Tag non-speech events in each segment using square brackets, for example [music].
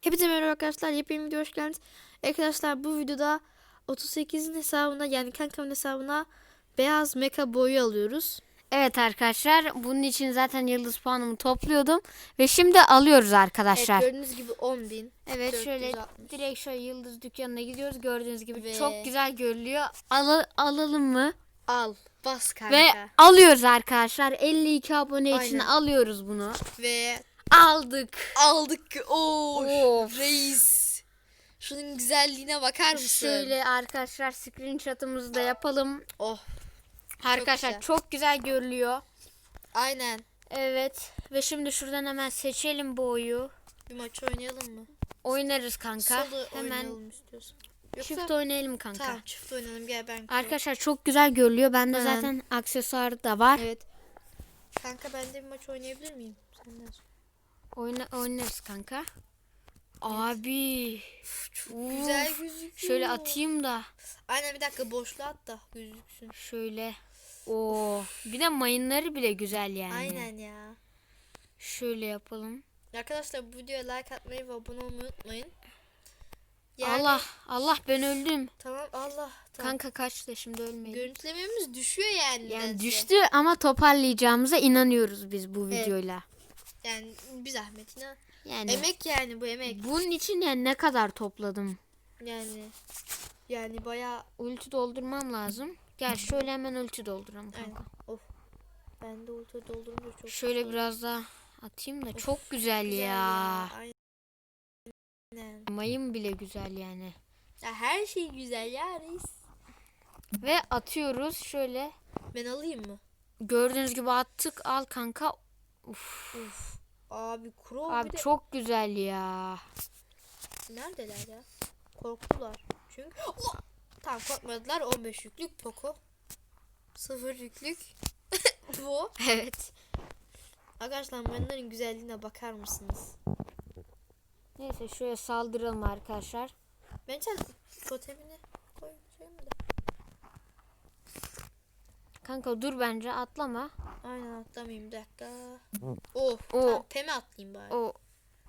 Hepinize merhaba arkadaşlar. Yepyeni video hoş geldiniz. Arkadaşlar bu videoda 38'in hesabına yani kankamın hesabına beyaz meka boyu alıyoruz. Evet arkadaşlar bunun için zaten yıldız puanımı topluyordum ve şimdi alıyoruz arkadaşlar. Evet Evet, gördüğünüz gibi 10.000. şöyle 460. direkt şöyle yıldız dükkanına gidiyoruz gördüğünüz gibi Ve- çok güzel görülüyor. Al alalım mı? Al. Bas kanka. Ve Ve, alıyoruz arkadaşlar 52 abone için Aynen. alıyoruz bunu. ve Aldık. aldık. Oo, Of. reis. Şunun güzelliğine bakar mısın? Şöyle arkadaşlar screenshot'ımızı da yapalım. Oh. Arkadaşlar güzel. çok güzel görülüyor. Aynen. Evet ve şimdi şuradan hemen seçelim boyu. Bir maç oynayalım mı? Oynarız kanka. Solo Hemen oynayalım istiyorsan. Yoksa çift oynayalım kanka. Tamam çift oynayalım gel ben. Arkadaşlar çok güzel görülüyor. Bende Aynen. zaten aksesuar da var. Evet. Kanka ben de bir maç oynayabilir miyim? Senden sonra. Oyna oynarız kanka. Abi. Çok Uf. güzel gözüküyor. Şöyle atayım da. Aynen bir dakika boşluğa at da gözüksün. Şöyle. Oo. Bir de mayınları bile güzel yani. Aynen ya. Şöyle yapalım. Arkadaşlar bu videoya like atmayı ve abone olmayı unutmayın. Yani- Allah. Allah ben öldüm. Tamam Allah. Tamam. Kanka kaçtı şimdi ölmeyin. Görüntülememiz düşüyor yani. Yani nedense. düştü ama toparlayacağımıza inanıyoruz biz bu Evet. videoyla. Yani bir zahmet inan. Yani Emek yani bu emek. bunun için yani ne kadar topladım? Yani yani bayağı Ulti doldurmam lazım. Gel şöyle hemen ulti dolduralım Aynen. kanka. Of. Ben de ultra doldurunca çok Şöyle güzel. biraz daha atayım da çok güzel, Güzel ya. Aynen. Mayın bile güzel yani. Ya her şey güzel ya reis. Ve atıyoruz şöyle. Ben alayım mı? Gördüğünüz gibi attık al kanka. Uf. Uf. Abi Crow Abi de çok güzel ya. neredeler ya? Korktular. Çünkü Oh! Tamam korkmadılar. 15 yüklük Poco. 0 yüklük [laughs] bu. Evet. Arkadaşlar bunların güzelliğine bakar mısınız? Neyse şöyle saldıralım arkadaşlar. Ben sen totemini koyacağım da. Kanka dur bence atlama. Aynen atlamayayım bir dakika. Oh. O. Tamam, Pem'i atlayayım bari. O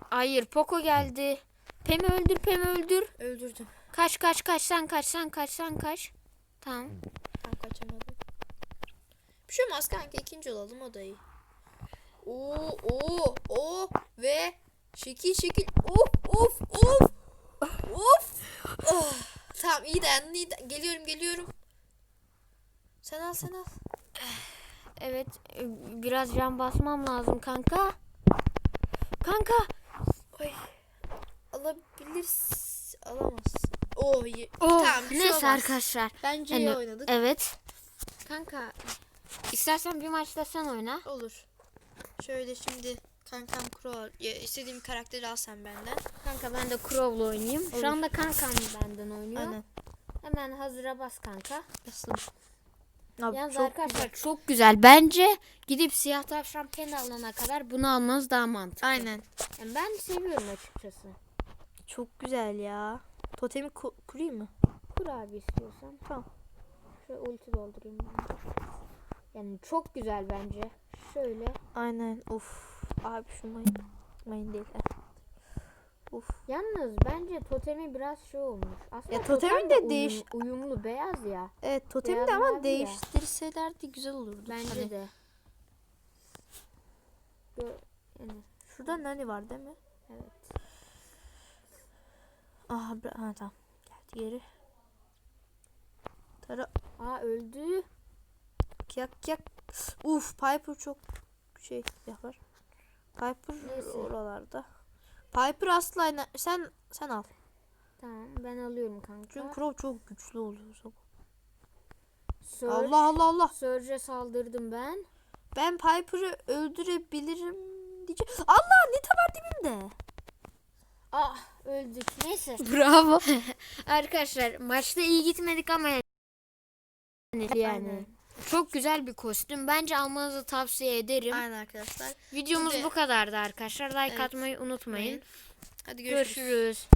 Hayır Poco geldi. Pemi öldür Pemi öldür. Öldürdüm. Kaç kaç kaç sen kaç sen kaç sen kaç. Tamam. Tam kaçamadım. Bir şey olmaz kanka ikinci olalım o da iyi. Oo oo oo ve şekil şekil of of of of oh. Tamam iyi dayandın iyi da- geliyorum geliyorum. Sen al sen al. Evet e, biraz can basmam lazım kanka. Kanka. Oy. Alabilirsin. Alamazsın. Oh, iyi. Oh, tamam şey neyse olmaz. arkadaşlar. Bence Yani, iyi oynadık. Evet. Kanka istersen bir maçta sen oyna. Olur. Şöyle şimdi kankam Crow ya istediğim karakteri al sen benden. Kanka ben de Crow'la oynayayım. Olur. Şu anda kankam benden oynuyor. Aynen. Hemen hazıra bas kanka. Nasıl? Abi Yalnız çok arkadaşlar güzel. çok güzel. Bence gidip siyah tavşan pen alana kadar bunu almanız daha mantıklı. Aynen. Yani ben seviyorum açıkçası. Çok güzel ya. Totemi ku- kurayım mı? Kur abi istiyorsan. Tamam. Şöyle ulti doldurayım ben. Yani çok güzel bence. Şöyle. Aynen. Of. Abi şu mayın. Mayın değil. Uf. Yalnız bence totemi biraz şey olmuş. Aslında Ya totemin totem de uyum- değiş- uyumlu beyaz ya. Evet totemi Beyaz de ama değiştirselerdi güzel olurdu. Bence Hani de. Yani, Şurada nani var değil mi? evet. Aha bra- ha, tamam. Geldi geri. Tara Aa öldü. yak yak. Uf Piper çok şey yapar. Piper Neyse. oralarda. Piper asla sen sen al. Tamam ben alıyorum kanka. Çünkü Crow çok güçlü oluyor. zaman. Surge, Allah Allah Allah. Surge'e saldırdım ben. Ben Piper'ı öldürebilirim diyeceğim. Allah ne var dibimde. Ah öldük. Neyse. [laughs] Bravo. Arkadaşlar maçta iyi gitmedik ama yani. yani. Çok güzel bir kostüm. Bence almanızı tavsiye ederim. Aynen arkadaşlar. Videomuz Şimdi- bu kadardı arkadaşlar. Like Evet. atmayı unutmayın. Hadi görüşürüz. Görüşürüz.